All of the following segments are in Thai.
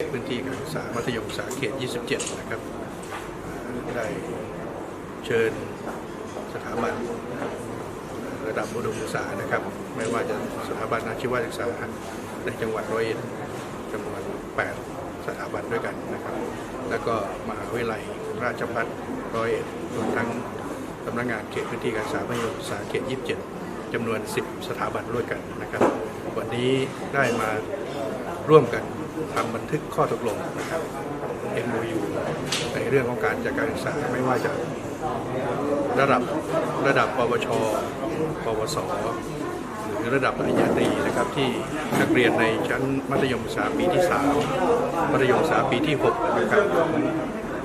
พื้นที่การศึกษามัธยมศึกษาเขต 27 นะครับ ได้เชิญสถาบันระดับอุดมศึกษานะครับ ไม่ว่าจะสถาบันอาชีวศึกษาในจังหวัดร้อยเอ็ดจำนวน 8 สถาบันด้วยกันนะครับ แล้วก็มหาวิทยาลัยราชภัฏร้อยเอ็ดรวมทั้งสำนักงานเขตพื้นที่การศึกษามัธยมศึกษาเขต 27จำนวน 10 สถาบันด้วยกันนะครับ วันนี้ได้มาร่วมกัน ทำบันทึกข้อตกลงนะครับ MOU ในเรื่องของการจัดการศึกษาไม่ว่าจะระดับระดับปวช ปวส หรือระดับปริญญาตรีนะครับที่นักเรียนในชั้นมัธยมศึกษาปีที่ 3 มัธยมศึกษาปีที่6นะครับของ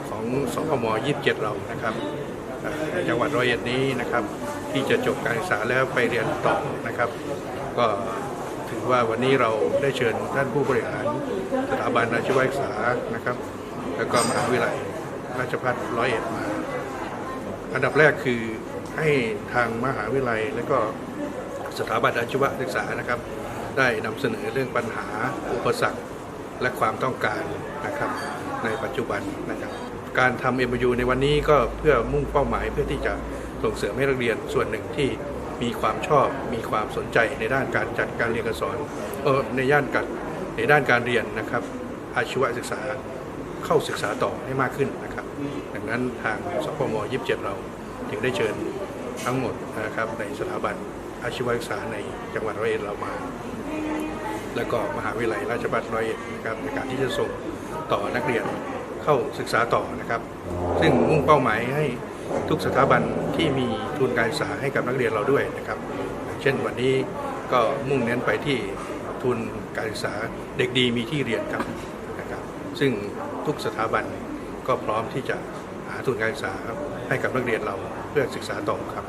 ของสพม27 เรานะครับในจังหวัดร้อยเอ็ดนี้นะครับ ที่จะจบการศึกษาแล้วไปเรียนต่อนะครับ ก็ ถือว่าวันนี้เราได้เชิญท่านผู้บริหารสถาบันอาชีวศึกษานะครับ แล้วก็มหาวิทยาลัยราชภัฏร้อยเอ็ดมา อันดับแรกคือให้ทางมหาวิทยาลัยและก็สถาบันอาชีวศึกษานะครับ ได้นำเสนอเรื่องปัญหาอุปสรรคและความต้องการนะครับ ในปัจจุบันนะครับ การทำ MOU ในวันนี้ก็เพื่อมุ่งเป้าหมายเพื่อที่จะส่งเสริมให้นักเรียนส่วนหนึ่งที่ มีความชอบมีความสนใจในด้านการจัดการเรียนการสอนเออในย่านการในด้านการเรียนนะครับอาชีวศึกษาเข้าศึกษาต่อให้มากขึ้นนะครับ ดังนั้นทางสพม27 เราจึงได้เชิญทั้งหมดนะครับในสถาบันอาชีวศึกษาในจังหวัดร้อยเอ็ดเรามา แล้วก็มหาวิทยาลัยราชภัฏร้อยเอ็ดนะครับในการที่จะส่งต่อนักเรียนเข้าศึกษาต่อนะครับ ซึ่งมุ่งเป้าหมายให้ ทุกสถาบันที่มีทุนการศึกษาให้กับนักเรียนเราด้วยนะครับ เช่นวันนี้ก็มุ่งเน้นไปที่ทุนการศึกษาเด็กดีมีที่เรียนครับนะครับ ซึ่งทุกสถาบันก็พร้อมที่จะหาทุนการศึกษาให้กับนักเรียนเราเพื่อศึกษาต่อครับ